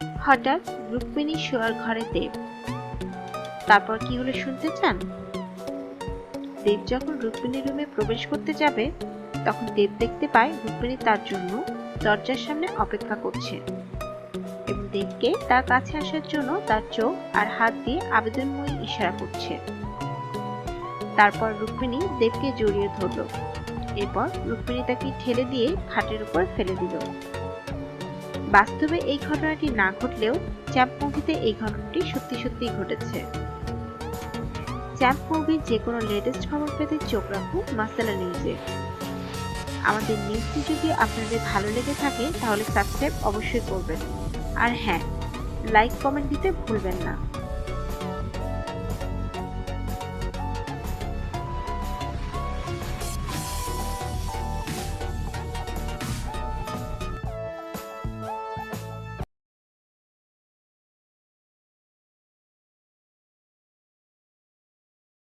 হঠাৎ রুক্মিণী শোয়ার ঘরে দেব। তারপর কি হলো শুনতে চান? দেব যখন রুক্মিণীর রুমে প্রবেশ করতে যাবে, তখন দেব দেখতে পায় রুক্মিণী তার জন্য দরজার সামনে অপেক্ষা করছে এবং দেবকে তার কাছে আসার জন্য তার চোখ আর হাত দিয়ে আবেদনময়ী ইশারা করছে। তারপর রুক্মিণী দেবকে জড়িয়ে ধরল। এরপর রুক্মিণী তাকে ঠেলে দিয়ে খাটের উপর ফেলে দিল। বাস্তবে এই ঘটনাটি না ঘটলেও চ্যাম্প মুভিতে এই ঘটনাটি সত্যি সত্যি ঘটেছে। চ্যাম্প মুভির যে কোনো লেটেস্ট খবর পেতে চোখ রাখুন মাসালা নিউজে। আমাদের নিউজটি যদি আপনাদের ভালো লেগে থাকে, তাহলে সাবস্ক্রাইব অবশ্যই করবেন। আর হ্যাঁ লাইক কমেন্ট দিতে ভুলবেন না।